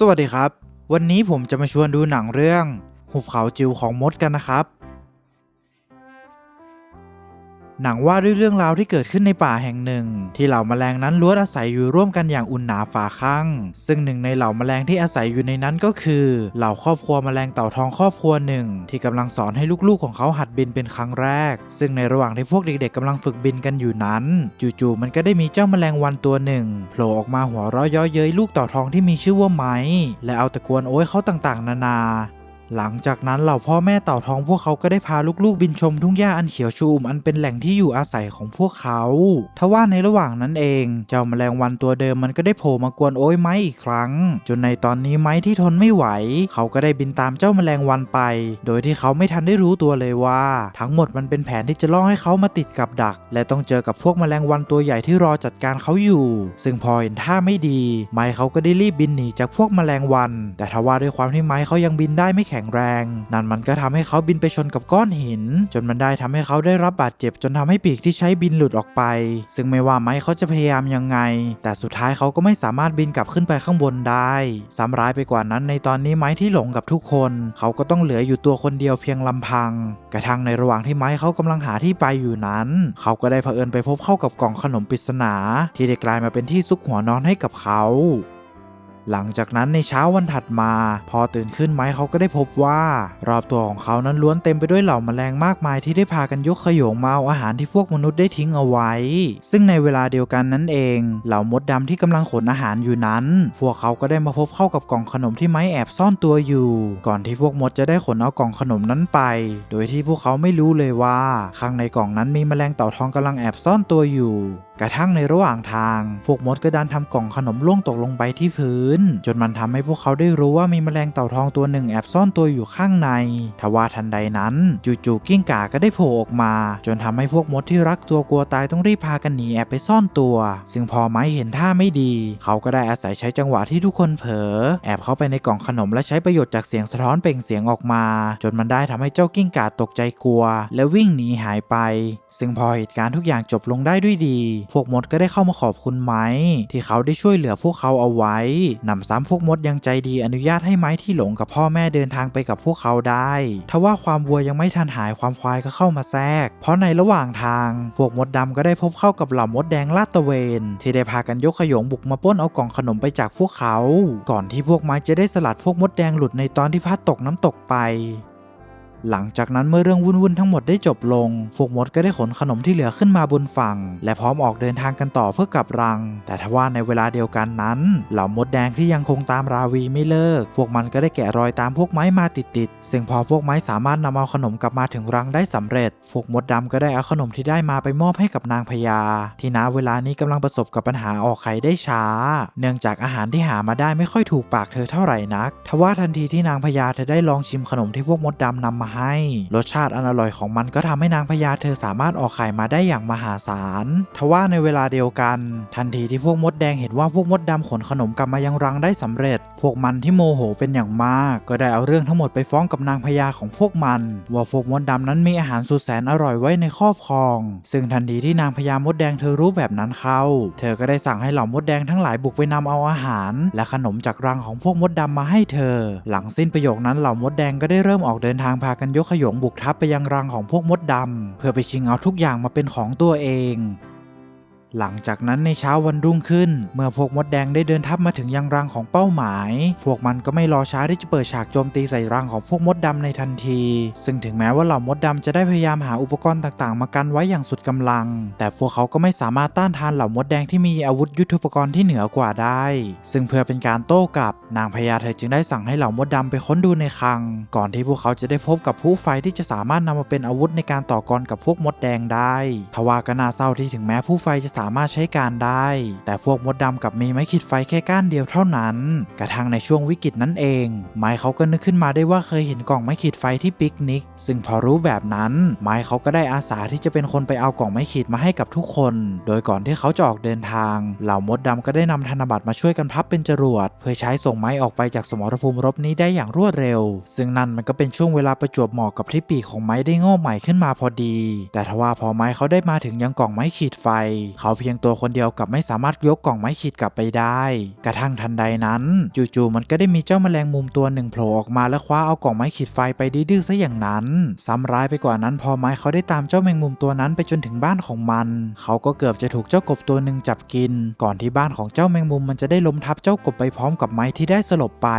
สวัสดีครับ วันนี้ผมจะมาชวนดูหนังเรื่อง หุบเขาจิวของมดกันนะครับ หนังว่าด้วยเรื่องราวที่เกิดขึ้นในป่าแห่งหนึ่ง ที่เหล่าแมลงนั้นล้วนอาศัยอยู่ร่วมกันอย่างอุ่นหนาฝาข้างซึ่งหนึ่งในเหล่าแมลงที่อาศัยอยู่ในนั้นก็คือ เหล่าครอบครัวแมลงเต่าทองครอบครัวหนึ่ง ที่กำลังสอนให้ลูกๆของเขาหัดบินเป็นครั้งแรก ซึ่งในระหว่างที่พวกเด็กๆกำลังฝึกบินกันอยู่นั้น จู่ๆมันก็ได้มีเจ้าแมลงวันตัวหนึ่งโผล่ออกมาหัวเราะเย้อเย้ยลูกเต่าทองที่มีชื่อว่าไม้และเอาตะกวนโอ้ยเขาต่างๆ นานา หลังจากนั้นเหล่าพ่อแม่เต่าทองพวกเขาก็ได้พาลูกๆ บินชมทุ่งหญ้าอันเขียวชูมอันเป็นแหล่งที่อยู่อาศัยของพวกเขาทว่าในระหว่างนั้นเอง เจ้าแมลงวันตัวเดิมมันก็ได้โผล่มากวนโอ้ยไม้อีกครั้ง จนในตอนนี้ไม้ที่ทนไม่ไหว เขาก็ได้บินตามเจ้าแมลงวันไป โดยที่เขาไม่ทันได้รู้ตัวเลยว่า ทั้งหมดมันเป็นแผนที่จะล่อให้เขามาติดกับดัก และต้องเจอกับพวกแมลงวันตัวใหญ่ที่รอจัดการเขาอยู่ ซึ่งพอเห็นท่าไม่ดี ไม้เขาก็ได้รีบบินหนีจากพวกแมลงวัน แต่ทว่าด้วยความที่ไม้เขายังบินได้ไม่แข็งแรง นั่นมันก็ทำให้เขาบินไปชนกับก้อนหิน จนมันได้ทำให้เขาได้รับบาดเจ็บ จนทำให้ปีกที่ใช้บินหลุดออกไป ซึ่งไม่ว่าไม้เขาจะพยายามยังไง แต่สุดท้ายเขาก็ไม่สามารถบินกลับขึ้นไปข้างบนได้ซ้ำร้ายไปกว่านั้นในตอนนี้ไม้ที่หลงกับทุกคน เขาก็ต้องเหลืออยู่ตัวคนเดียวเพียงลำพัง กระทั่งในระหว่างที่ไม้เขากำลังหาที่ไปอยู่นั้น เขาก็ได้เผอิญไปพบเข้ากับกล่องขนมปริศนา ที่ได้กลายมาเป็นที่ซุกหัวนอนให้กับเขา หลังจากนั้นในเช้าวันถัดมา พอตื่นขึ้นไม้เขาก็ได้พบว่า รอบตัวของเขานั้นล้วนเต็มไปด้วยเหล่าแมลงมากมายที่ได้พากันยกขยงมาเอาอาหารที่พวกมนุษย์ได้ทิ้งเอาไว้ ซึ่งในเวลาเดียวกันนั้นเอง เหล่ามดดำที่กำลังขนอาหารอยู่นั้น พวกเขาก็ได้มาพบเข้ากับกล่องขนมที่ไม้แอบซ่อนตัวอยู่ ก่อนที่พวกมดจะได้ขนเอากล่องขนมนั้นไป โดยที่พวกเขาไม่รู้เลยว่า ข้างในกล่องนั้นมีแมลงเต่าทองกำลังแอบซ่อนตัวอยู่ กระทั่งในระหว่างทาง พวกมดก็ดันทำกล่องขนมล่วงตกลงไปที่พื้น จนมันทำให้พวกเขาได้รู้ว่ามีแมลงเต่าทองตัวหนึ่งแอบซ่อนตัวอยู่ข้างใน ทว่าทันใดนั้น จู่ๆกิ้งก่าก็ได้โผล่ออกมา จนทำให้พวกมดที่รักตัวกลัวตายต้องรีบพากันหนีแอบไปซ่อนตัว ซึ่งพอไม้เห็นท่าไม่ดี เขาก็ได้อาศัยใช้จังหวะที่ทุกคนเผลอแอบเข้าไปในกล่องขนมและใช้ประโยชน์จากเสียงสะท้อนเปล่งเสียงออกมา จนมันได้ทำให้เจ้ากิ้งก่าตกใจกลัว และวิ่งหนีหายไป ซึ่งพอเหตุการณ์ทุกอย่างจบลงได้ด้วยดีพวกมดก็ได้เข้ามาขอบคุณไม้ที่เขาได้ช่วยเหลือพวกเขาเอาไว้นำซ้ำพวกมดยังใจดีอนุญาตให้ไม้ที่หลงกับพ่อแม่เดินทางไปกับพวกเขาได้ทว่าความวัวยังไม่ทันหายความควายก็เข้ามาแทรก เพราะในระหว่างทาง พวกมดดำก็ได้พบเข้ากับเหล่ามดแดงลาดตะเวน ที่ได้พากันยกขยงบุกมาป้นเอากล่องขนมไปจากพวกเขา ก่อนที่พวกไม้จะได้สลัดพวกมดแดงหลุดในตอนที่พัดตกน้ำตกไป หลังจากนั้นเมื่อเรื่องวุ่นๆทั้งหมดได้จบลงพวกมดก็ได้ขนขนมที่เหลือขึ้นมาบนฝั่ง และพร้อมออกเดินทางกันต่อเพื่อกลับรัง แต่ทว่าในเวลาเดียวกันนั้น เหล่ามดแดงที่ยังคงตามราวีไม่เลิก พวกมันก็ได้แกะรอยตามพวกไม้มาติดๆซึ่งพอพวกไม้สามารถนำเอาขนมกลับมาถึงรังได้สำเร็จพวกมดดำก็ได้เอาขนมที่ได้มาไปมอบให้กับนางพญาที่ณเวลานี้กำลังประสบกับปัญหาออกไข่ได้ช้า เนื่องจากอาหารที่หามาได้ไม่ค่อยถูกปากเธอเท่าไหร่นัก ทว่าทันทีที่นางพญาเธอได้ลองชิมขนมที่พวกมดดำนำมาให้ รสชาติอันอร่อยของมันก็ทำให้นางพญาเธอสามารถออกไข่มาได้อย่างมหาศาล ทว่าในเวลาเดียวกัน ทันทีที่พวกมดแดงเห็นว่าพวกมดดำขนขนมกลับมายังรังได้สำเร็จ พวกมันที่โมโหเป็นอย่างมาก ก็ได้เอาเรื่องทั้งหมดไปฟ้องกับนางพญาของพวกมัน ว่าพวกมดดำนั้นมีอาหารสุดแสนอร่อยไว้ในครอบครอง ซึ่งทันทีที่นางพญามดแดงเธอรู้แบบนั้นเข้า เธอก็ได้สั่งให้เหล่ามดแดงทั้งหลายบุกไปนำเอาอาหาร และขนมจากรังของพวกมดดำมาให้เธอ หลังสิ้นประโยคนั้นเหล่ามดแดงก็ได้เริ่มออกเดินทางพากันยกขยงบุกทับไปยังรังของพวกมดดำเพื่อไปชิงเอาทุกอย่างมาเป็นของตัวเอง หลังจากนั้นในเช้าวันรุ่งขึ้น เมื่อพวกมดแดงได้เดินทัพมาถึงยังรังของเป้าหมาย พวกมันก็ไม่รอช้าที่จะเปิดฉากโจมตีใส่รังของพวกมดดำในทันที ซึ่งถึงแม้ว่าเหล่ามดดำจะได้พยายามหาอุปกรณ์ต่างๆ มากันไว้อย่างสุดกำลัง แต่พวกเขาก็ไม่สามารถต้านทานเหล่ามดแดงที่มีอาวุธยุทโธปกรณ์ที่เหนือกว่าได้ ซึ่งเพื่อเป็นการโต้กลับ นางพญาเธอจึงได้สั่งให้เหล่ามดดำไปค้นดูในคลัง ก่อนที่พวกเขาจะได้พบกับผู้ไฟที่จะสามารถนำมาเป็นอาวุธในการต่อกรกับพวกมดแดงได้ ทว่าก็น่าเศร้าที่ถึงแม้ผู้ไฟจะสามารถใช้การได้ แต่พวกมดดำกับมีไม้ขีดไฟแค่ก้านเดียวเท่านั้น กระทั่งในช่วงวิกฤตนั้นเอง ไม้เขาก็นึกขึ้นมาได้ว่าเคยเห็นกล่องไม้ขีดไฟที่ปิกนิก ซึ่งพอรู้แบบนั้น ไม้เขาก็ได้อาสาที่จะเป็นคนไปเอากล่องไม้ขีดมาให้กับทุกคน โดยก่อนที่เขาจะออกเดินทาง เหล่ามดดำก็ได้นำธนบัตรมาช่วยกันพับเป็นจรวด เพื่อใช้ส่งไม้ออกไปจากสมรภูมิรบนี้ได้อย่างรวดเร็ว ซึ่งนั่นมันก็เป็นช่วงเวลาประจวบเหมาะกับที่ปีกของไม้ได้งอกใหม่ขึ้นมาพอดี แต่ทว่าพอไม้เขาได้มาถึงยังกล่องไม้ขีดไฟ เขาเขาเพียงตัวคนเดียวกับไม่สามารถยกกล่องไม้ขีดกลับไปได้ กระทั่งทันใดนั้น จู่ๆมันก็ได้มีเจ้าแมลงมุมตัวหนึ่งโผล่ออกมาและคว้าเอากล่องไม้ขีดไฟไปดื้อๆซะอย่างนั้นซ้ำร้ายไปกว่านั้นพอไม้เขาได้ตามเจ้าแมงมุมตัวนั้นไปจนถึงบ้านของมัน เขาก็เกือบจะถูกเจ้ากบตัวหนึ่งจับกิน ก่อนที่บ้านของเจ้าแมงมุมมันจะได้ล้มทับเจ้ากบไปพร้อมกับไม้ที่ได้สลบไป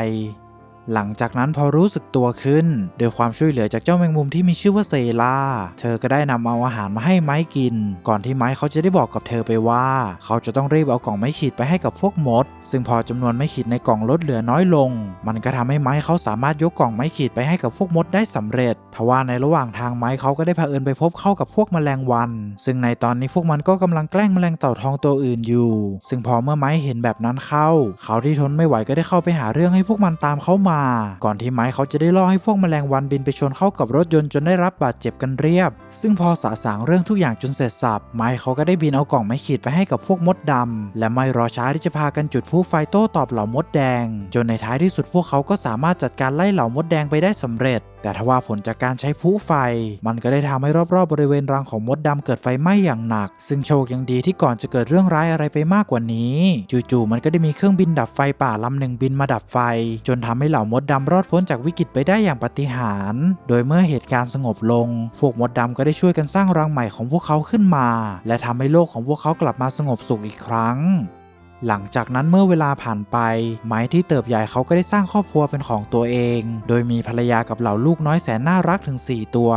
หลังจากนั้นพอรู้สึกตัวขึ้นโดยความช่วยเหลือจากเจ้าแมงมุมที่มีชื่อว่าเซล่า เธอก็ได้นำเอาอาหารมาให้ไม้กิน ก่อนที่ไม้เขาจะได้บอกกับเธอไปว่า เขาจะต้องรีบเอากล่องไม้ขีดไปให้กับพวกมด ซึ่งพอจำนวนไม้ขีดในกล่องลดเหลือน้อยลง มันก็ทำให้ไม้เขาสามารถยกกล่องไม้ขีดไปให้กับพวกมดได้สำเร็จ ทว่าในระหว่างทางไม้เขาก็ได้เผอิญไปพบเข้ากับพวกแมลงวัน ซึ่งในตอนนี้พวกมันก็กำลังแกล้งแมลงเต่าทองตัวอื่นอยู่ ซึ่งพอเมื่อไม้เห็นแบบนั้นเข้า เขาที่ทนไม่ไหวก็ได้เข้าไปหาเรื่องให้พวกมันตามเขามาก่อนที่ไม้เขาจะได้ล่อให้พวกแมลงวันบินไปชนเข้ากับรถยนต์จนได้รับบาดเจ็บกันเรียบ ซึ่งพอสะสางเรื่องทุกอย่างจนเสร็จสับไม้เขาก็ได้บินเอากล่องไม้ขีดไปให้กับพวกมดดำและไม่รอช้าที่จะพากันจุดผู้ไฟโต้ตอบเหล่ามดแดง จนในท้ายที่สุดพวกเขาก็สามารถจัดการไล่เหล่ามดแดงไปได้สำเร็จ แต่ทว่าผลจากการใช้พลุไฟ มันก็ได้ทำให้รอบๆบริเวณรังของมดดำเกิดไฟไหม้อย่างหนัก ซึ่งโชคยังดีที่ก่อนจะเกิดเรื่องร้ายอะไรไปมากกว่านี้ จู่ๆมันก็ได้มีเครื่องบินดับไฟป่าลำหนึ่งบินมาดับไฟ จนทำให้เหล่ามดดำรอดพ้นจากวิกฤตไปได้อย่างปาฏิหาริย์โดยเมื่อเหตุการณ์สงบลง พวกมดดำก็ได้ช่วยกันสร้างรังใหม่ของพวกเขาขึ้นมา และทำให้โลกของพวกเขากลับมาสงบสุขอีกครั้ง หลังจากนั้นเมื่อเวลาผ่านไป ไม้ที่เติบใหญ่เขาก็ได้สร้างครอบครัวเป็นของตัวเอง โดยมีภรรยากับเหล่าลูกน้อยแสนน่ารักถึง 4 ตัว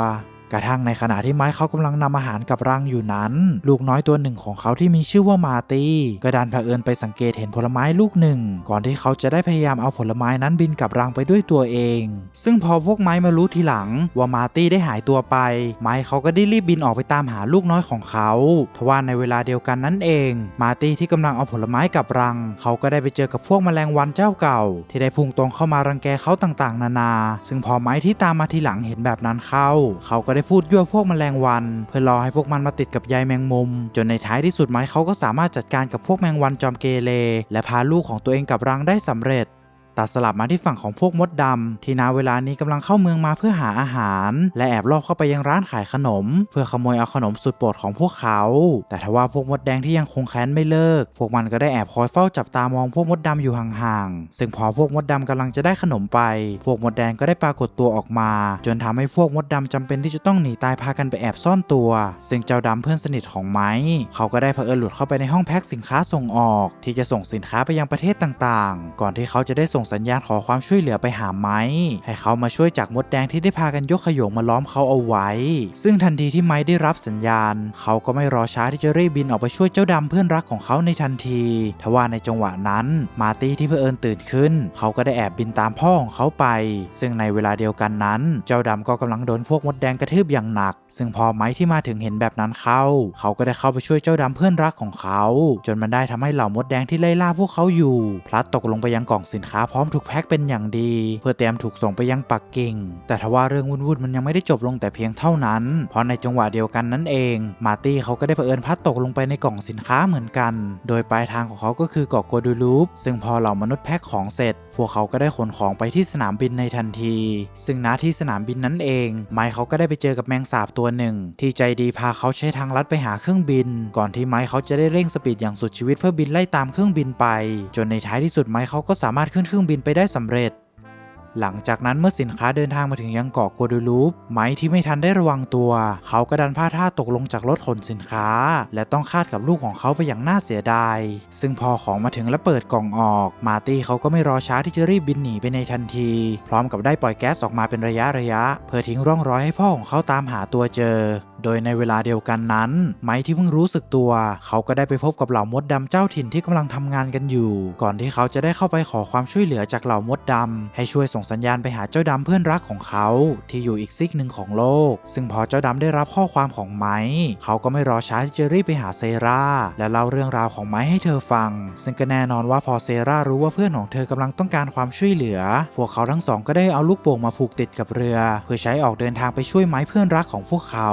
กระทั่งในขณะที่ไม้เขากำลังนำอาหารกับรังอยู่นั้น ลูกน้อยตัวหนึ่งของเขาที่มีชื่อว่ามาตี้ก็ดันเผอิญไปสังเกตเห็นผลไม้ลูกหนึ่ง ก่อนที่เขาจะได้พยายามเอาผลไม้นั้นบินกับรังไปด้วยตัวเอง ซึ่งพอพวกไม้มารู้ทีหลังว่ามาตี้ได้หายตัวไป ไม้เขาก็ได้รีบบินออกไปตามหาลูกน้อยของเขาทว่าในเวลาเดียวกันนั่นเอง มาตี้ที่กำลังเอาผลไม้กับรัง เขาก็ได้ไปเจอกับพวกแมลงวันเจ้าเก่า ที่ได้พุ่งตรงเข้ามารังแกเขาต่างๆ นานา ซึ่งพอไม้ที่ตามมาทีหลังเห็นแบบนั้นเข้า เขาก็ได้พูดยั่วพวกแมลงวัน เพื่อรอให้พวกมันมาติดกับใยแมงมุม จนในท้ายที่สุดไม้เขาก็สามารถจัดการกับพวกแมงวันจอมเกเรและพาลูกของตัวเองกลับรังได้สำเร็จ ตัดสลับมาที่ฝั่งของพวกมดดำที่นาเวลานี้กำลังเข้าเมืองมาเพื่อหาอาหาร และแอบลอบเข้าไปยังร้านขายขนม เพื่อขโมยเอาขนมสุดโปรดของพวกเขา แต่ทว่าพวกมดแดงที่ยังคงแค้นไม่เลิก พวกมันก็ได้แอบคอยเฝ้าจับตามองพวกมดดำอยู่ห่างๆ ซึ่งพอพวกมดดำกำลังจะได้ขนมไป พวกมดแดงก็ได้ปรากฏตัวออกมา จนทำให้พวกมดดำจำเป็นที่จะต้องหนีตายพากันไปแอบซ่อนตัว ซึ่งเจ้าดำเพื่อนสนิทของไม้เขาก็ได้เผอิญหลุดเข้าไปในห้องแพ็คสินค้าส่งออก ที่จะส่งสินค้าไปยังประเทศต่างๆ ก่อนที่เขาจะได้ส่งสัญญาณขอความช่วยเหลือไปหาไม้ให้เขามาช่วยจากมดแดงที่ได้พากันยกขยงมาล้อมเขาเอาไว้ ซึ่งทันทีที่ไม้ได้รับสัญญาณ เขาก็ไม่รอช้าที่จะรีบบินออกไปช่วยเจ้าดำเพื่อนรักของเขาในทันทีทว่าในจังหวะนั้น มาตี้ที่เพื่อเอิญตื่นขึ้น เขาก็ได้แอบบินตามพ่อของเขาไป ซึ่งในเวลาเดียวกันนั้น เจ้าดำก็กำลังโดนพวกมดแดงกระทืบอย่างหนัก ซึ่งพอไม้ที่มาถึงเห็นแบบนั้นเข้า เขาก็ได้เข้าไปช่วยเจ้าดำเพื่อนรักของเขา จนมันได้ทำให้เหล่ามดแดงที่ไล่ล่าพวกเขาอยู่ พลัดตกลงไปยังกล่องสินค้าพร้อมถูกแพ็คเป็นอย่างดี เพื่อเตรียมถูกส่งไปยังปักกิ่ง แต่ทว่าเรื่องวุ่นๆมันยังไม่ได้จบลงแต่เพียงเท่านั้น เพราะในจังหวะเดียวกันนั่นเอง มาตี้เขาก็ได้เผอิญพัดตกลงไปในกล่องสินค้าเหมือนกัน โดยปลายทางของเขาก็คือเกาะโกดูลูปซึ่งพอเหล่ามนุษย์แพ็คของเสร็จ พวกเขาก็ได้ขนของไปที่สนามบินในทันที ซึ่งณที่สนามบินนั้นเอง ไมค์เขาก็ได้ไปเจอกับแมงสาบตัวหนึ่ง ที่ใจดีพาเขาใช้ทางลัดไปหาเครื่องบิน ก่อนที่ไมค์เขาจะได้เร่งสปีดอย่างสุดชีวิตเพื่อบินไล่ตามเครื่องบินไป จนในท้ายที่สุดไมค์เขาก็สามารถขึ้นเครื่องบินไปได้สำเร็จ หลังจากนั้นเมื่อสินค้าเดินทางมาถึงยังเกาะโกดูลูป ไม้ที่ไม่ทันได้ระวังตัว เขาก็ดันพลาดท่าตกลงจากรถขนสินค้า และต้องคาดกับลูกของเขาไปอย่างน่าเสียดาย ซึ่งพอของมาถึงและเปิดกล่องออก มาตี้เขาก็ไม่รอช้าที่จะรีบบินหนีไปในทันที พร้อมกับได้ปล่อยแก๊สออกมาเป็นระยะระยะ เพื่อทิ้งร่องรอยให้พ่อของเขาตามหาตัวเจอ โดยในเวลาเดียวกันนั้น ไม้ที่เพิ่งรู้สึกตัว เขาก็ได้ไปพบกับเหล่ามดดำเจ้าถิ่นที่กำลังทำงานกันอยู่ ก่อนที่เขาจะได้เข้าไปขอความช่วยเหลือจากเหล่ามดดำให้ช่วยส่งสัญญาณไปหาเจ้าดำเพื่อนรักของเขา ที่อยู่อีกซีกหนึ่งของโลก ซึ่งพอเจ้าดำได้รับข้อความของไม้เขาก็ไม่รอช้าที่จะรีบไปหาเซรา และเล่าเรื่องราวของไม้ให้เธอฟัง ซึ่งก็แน่นอนว่าพอเซรารู้ว่าเพื่อนของเธอกำลังต้องการความช่วยเหลือ พวกเขาทั้งสองก็ได้เอาลูกโป่งมาผูกติดกับเรือ เพื่อใช้ออกเดินทางไปช่วยไม้เพื่อนรักของพวกเขา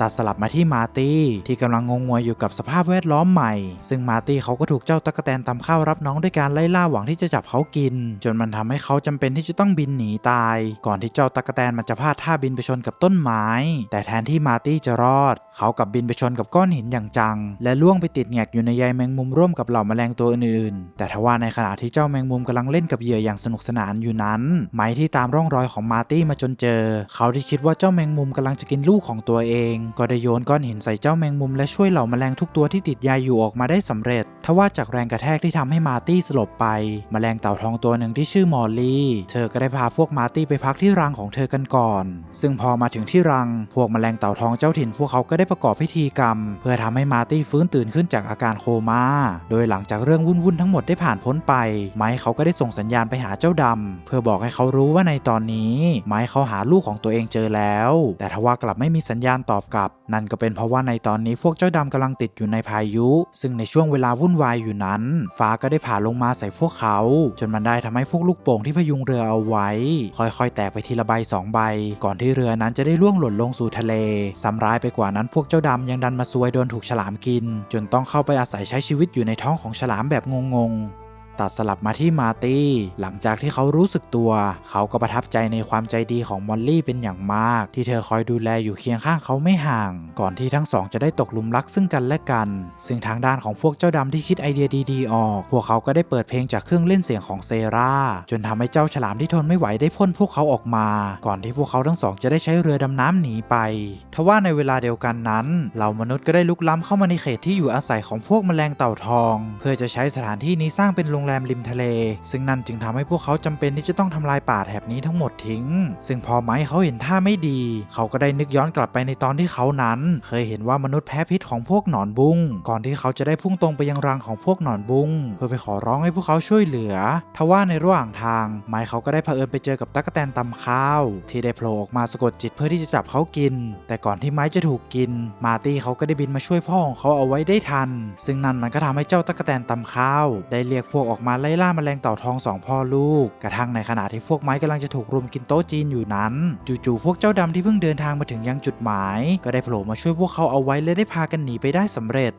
ตัดสลับมาที่มาร์ตี้ที่กำลังงงงวยอยู่กับสภาพแวดล้อมใหม่ ซึ่งมาร์ตี้เขาก็ถูกเจ้าตั๊กแตนตำข้าวรับน้องด้วยการไล่ล่าหวังที่จะจับเขากิน จนมันทำให้เขาจำเป็นที่จะต้องบินหนีตาย ก่อนที่เจ้าตั๊กแตนมันจะพลาดท่าบินไปชนกับต้นไม้ แต่แทนที่มาร์ตี้จะรอด เขากลับบินไปชนกับก้อนหินอย่างจัง และล่วงไปติดแงกอยู่ในใยแมงมุมร่วมกับเหล่าแมลงตัวอื่นๆ แต่ทว่าในขณะที่เจ้าแมงมุมกำลังเล่นกับเหยื่ออย่างสนุกสนานอยู่นั้น ไม้ที่ตามร่องรอยของมาร์ตี้มาจนเจอ เขาที่คิดว่าเจ้าแมงมุมกำลังจะกินลูกของตัวเองก็ได้โยนก้อนหินใส่เจ้าแมงมุมและช่วยเหล่าแมลงทุกตัวที่ติดใยอยู่ออกมาได้สำเร็จทว่าจากแรงกระแทกที่ทำให้มาร์ตี้สลบไป แมลงเต่าทองตัวหนึ่งที่ชื่อมอลลี่เธอก็ได้พาพวกมาร์ตี้ไปพักที่รังของเธอกันก่อน ซึ่งพอมาถึงที่รัง พวกแมลงเต่าทองเจ้าถิ่น พวกเขาก็ได้ประกอบพิธีกรรม เพื่อทำให้มาร์ตี้ฟื้นตื่นขึ้นจากอาการโคม่าโดยหลังจากเรื่องวุ่นๆทั้งหมดได้ผ่านพ้นไป ไม้เขาก็ได้ส่งสัญญาณไปหาเจ้าดำเพื่อบอกให้เขารู้ว่าในตอนนี้ ไม้เขาหาลูกของตัวเองเจอแล้ว แต่ทว่ากลับไม่มีสัญญาณตอบกลับนั่นก็เป็นเพราะว่าในตอนนี้พวกเจ้าดำกำลังติดอยู่ในพายุ ซึ่งในช่วงเวลาวุ่นวายอยู่นั้น ฟ้าก็ได้ผ่าลงมาใส่พวกเขา จนมันได้ทำให้พวกลูกโป่งที่พยุงเรือเอาไว้ ค่อยๆ แตกไปทีละใบสองใบ ก่อนที่เรือนั้นจะได้ล่วงหล่นลงสู่ทะเลซ้ำร้ายไปกว่านั้นพวกเจ้าดำยังดันมาซวยโดนถูกฉลามกิน จนต้องเข้าไปอาศัยใช้ชีวิตอยู่ในท้องของฉลามแบบงงๆ ตัดสลับมาที่มาตี้หลังจากที่เขารู้สึกตัว เขาก็ประทับใจในความใจดีของมอลลี่เป็นอย่างมาก ที่เธอคอยดูแลอยู่เคียงข้างเขาไม่ห่าง ก่อนที่ทั้งสองจะได้ตกหลุมรักซึ่งกันและกัน ซึ่งทางด้านของพวกเจ้าดำที่คิดไอเดียดีๆออก พวกเขาก็ได้เปิดเพลงจากเครื่องเล่นเสียงของเซราจนทำให้เจ้าฉลามที่ทนไม่ไหวได้พ่นพวกเขาออกมา ก่อนที่พวกเขาทั้งสองจะได้ใช้เรือดำน้ำหนีไป ทว่าในเวลาเดียวกันนั้นเหล่ามนุษย์ก็ได้ลุกล้ำเข้ามาในเขตที่อยู่อาศัยของพวกแมลงเต่าทอง เพื่อจะใช้สถานที่นี้สร้างเป็นโรงแรมริมทะเล ซึ่งนั่นจึงทำให้พวกเขาจำเป็นที่จะต้องทำลายป่าแถบนี้ทั้งหมดทิ้ง ซึ่งพอไม้เขาเห็นท่าไม่ดี เขาก็ได้นึกย้อนกลับไปในตอนที่เขานั้น เคยเห็นว่ามนุษย์แพ้พิษของพวกหนอนบุ้งก่อนที่เขาจะได้พุ่งตรงไปยังรังของพวกหนอนบุ้งเพื่อไปขอร้องให้พวกเขาช่วยเหลือ ทว่าในระหว่างทาง ไม้เขาก็ได้เผอิญไปเจอกับตั๊กแตนตำข้าว ที่ได้โผล่ออกมาสะกดจิตเพื่อที่จะจับเขากิน แต่ก่อนที่ไม้จะถูกกิน มาตี้เขาก็ได้บินมาช่วยพ่อของเขาเอาไว้ได้ทัน ซึ่งนั่นมันก็ทำให้เจ้าตั๊กแตนตำข้าว ได้เรียกพวกออกมาไล่ล่าแมลงเต่าทองสองพ่อลูก กระทั่งในขณะที่พวกไม้กำลังจะถูกรุมกินโต๊ะจีนอยู่นั้น จู่ๆพวกเจ้าดำที่เพิ่งเดินทางมาถึงยังจุดหมาย ก็ได้โผล่มาช่วยพวกเขาเอาไว้และได้พากันหนีไปได้สำเร็จ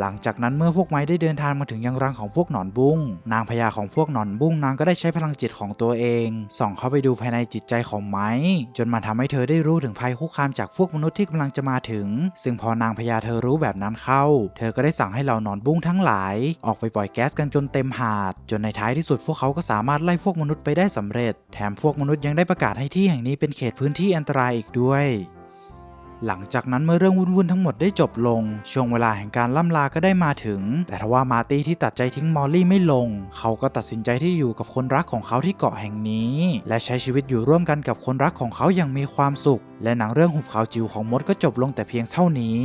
หลังจากนั้นเมื่อพวกไม้ได้เดินทางมาถึงยังรังของพวกหนอนบุ้ง นางพญาของพวกหนอนบุ้งนางก็ได้ใช้พลังจิตของตัวเอง ส่องเข้าไปดูภายในจิตใจของไม้ จนมันทำให้เธอได้รู้ถึงภัยคุกคามจากพวกมนุษย์ที่กำลังจะมาถึง ซึ่งพอนางพญาเธอรู้แบบนั้นเข้า เธอก็ได้สั่งให้เหล่าหนอนบุ้งทั้งหลาย ออกไปปล่อยแก๊สกันจนเต็มหาด จนในท้ายที่สุดพวกเขาก็สามารถไล่พวกมนุษย์ไปได้สำเร็จ แถมพวกมนุษย์ยังได้ประกาศให้ที่แห่งนี้เป็นเขตพื้นที่อันตรายอีกด้วย หลังจากนั้นเมื่อเรื่องวุ่นๆทั้งหมดได้จบลง ช่วงเวลาแห่งการล่ำลาก็ได้มาถึง แต่ทว่ามาร์ตี้ที่ตัดใจทิ้งมอลลี่ไม่ลง เขาก็ตัดสินใจที่อยู่กับคนรักของเขาที่เกาะแห่งนี้ และใช้ชีวิตอยู่ร่วมกันกับคนรักของเขาอย่างมีความสุข และหนังเรื่องหุบเขาจิ๋วของมดก็จบลงแต่เพียงเท่านี้